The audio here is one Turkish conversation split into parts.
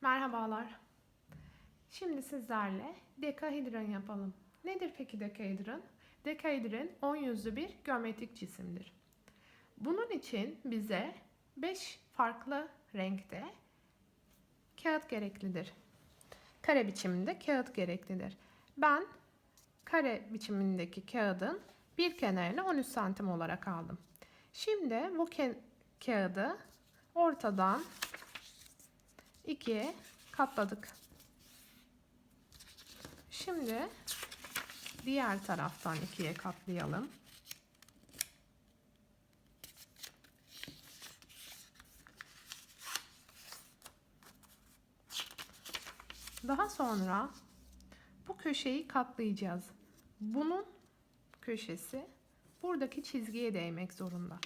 Merhabalar. Şimdi sizlerle dekahedron yapalım. Nedir peki dekahedron? Dekahedron 10 yüzlü bir geometrik cisimdir. Bunun için bize 5 farklı renkte kağıt gereklidir. Kare biçiminde kağıt gereklidir. Ben kare biçimindeki kağıdın bir kenarını 13 santim olarak aldım. Şimdi bu kağıdı ortadan ikiye katladık. Şimdi diğer taraftan ikiye katlayalım. Daha sonra bu köşeyi katlayacağız. Bunun köşesi buradaki çizgiye değmek zorunda.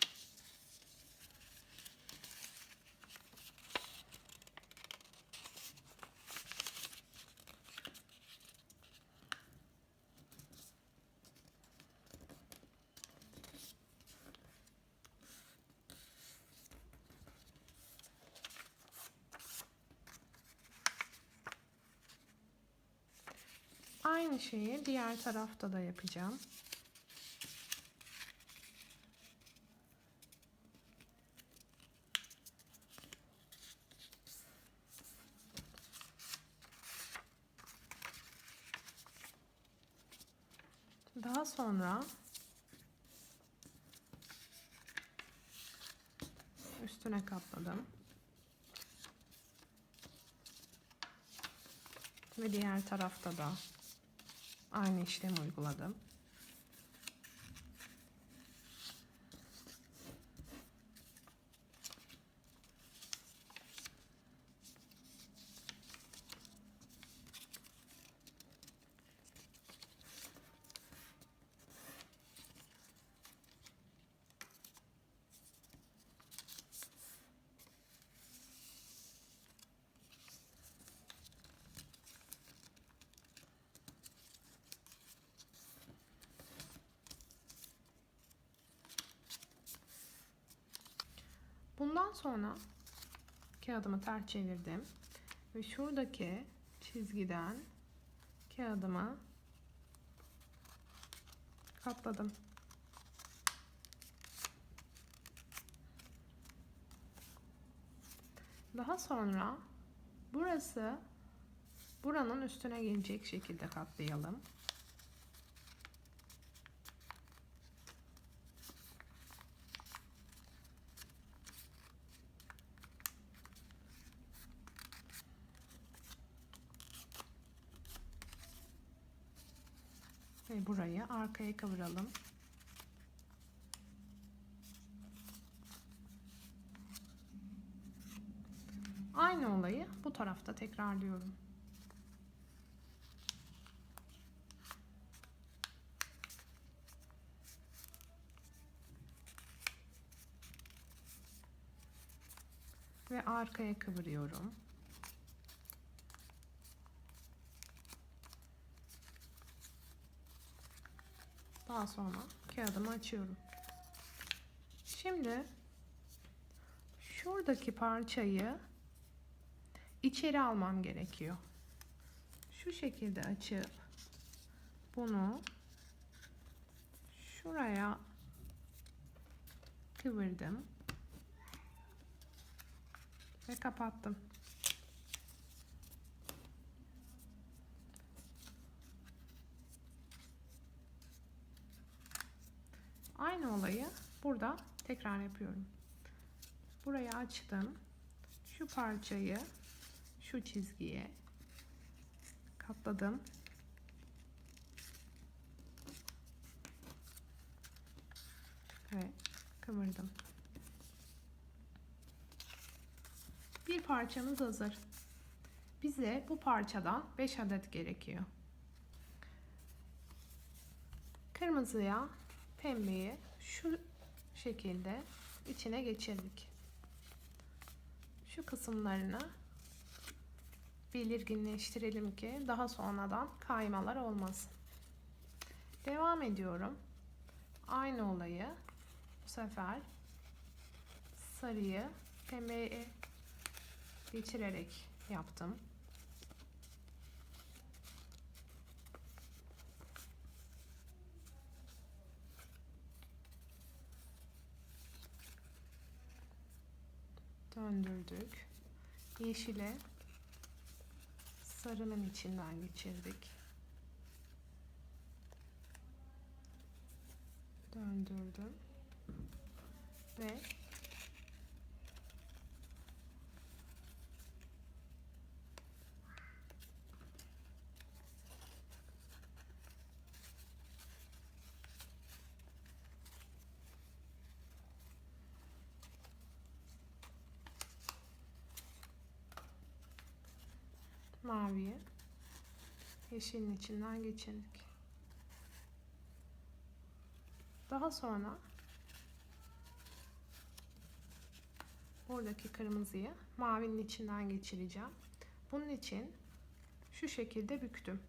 Aynı şeyi diğer tarafta da yapacağım. Daha sonra üstüne katladım. Ve diğer tarafta da aynı işlemi uyguladım. Bundan sonra kağıdımı ters çevirdim ve şuradaki çizgiden kağıdımı katladım. Daha sonra burası buranın üstüne gelecek şekilde katlayalım. Ve burayı arkaya kıvıralım. Aynı olayı bu tarafta tekrarlıyorum. Ve arkaya kıvırıyorum. Daha sonra kağıdımı açıyorum. Şimdi şuradaki parçayı içeri almam gerekiyor. Şu şekilde açıp bunu şuraya kıvırdım ve kapattım. Aynı olayı burada tekrar yapıyorum. Burayı açtım. Şu parçayı şu çizgiye katladım. Ve kıvırdım. Bir parçamız hazır. Bize bu parçadan 5 adet gerekiyor. Kırmızıya pembeyi şu şekilde içine geçirdik. Şu kısımlarını belirginleştirelim ki daha sonradan kaymalar olmasın. Devam ediyorum. Aynı olayı bu sefer sarıyı pembeye geçirerek yaptım. Döndürdük. Yeşile sarının içinden geçirdik. Döndürdüm. Ve maviye yeşilin içinden geçirdik. Daha sonra buradaki kırmızıyı mavinin içinden geçireceğim. Bunun için şu şekilde büktüm.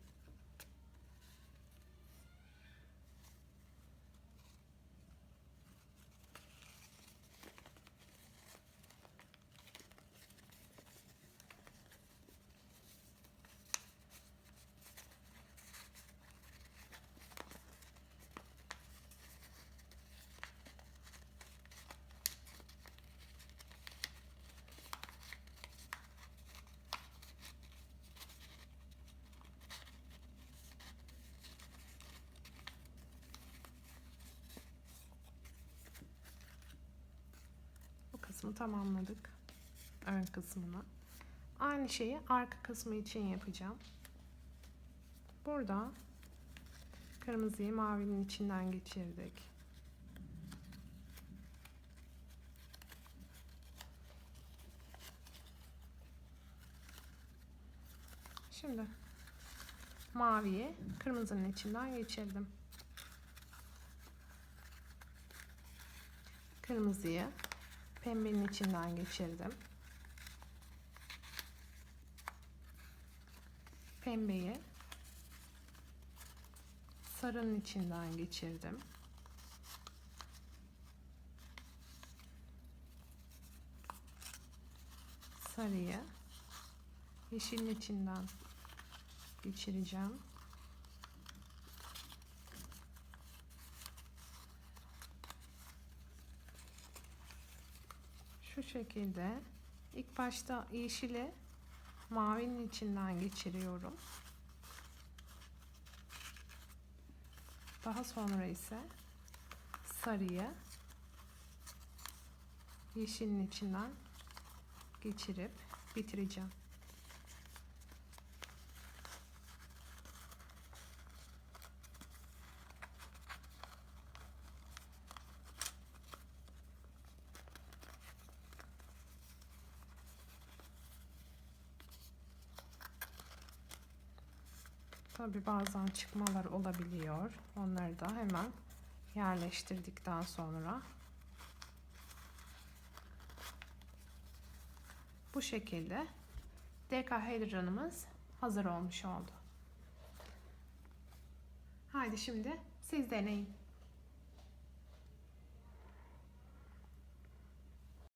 Kısmı tamamladık. Ön kısmını. Aynı şeyi arka kısmı için yapacağım. Burada kırmızıyı mavinin içinden geçirdik. Şimdi maviyi kırmızının içinden geçirdim. Kırmızıyı pembenin içinden geçirdim. Pembeyi sarının içinden geçirdim. Sarıyı yeşilin içinden geçireceğim. Şu şekilde ilk başta yeşili mavinin içinden geçiriyorum. Daha sonra ise sarıyı yeşilin içinden geçirip bitireceğim. Tabi bazen çıkmalar olabiliyor. Onları da hemen yerleştirdikten sonra bu şekilde dekahedronumuz hazır olmuş oldu. Haydi şimdi siz deneyin.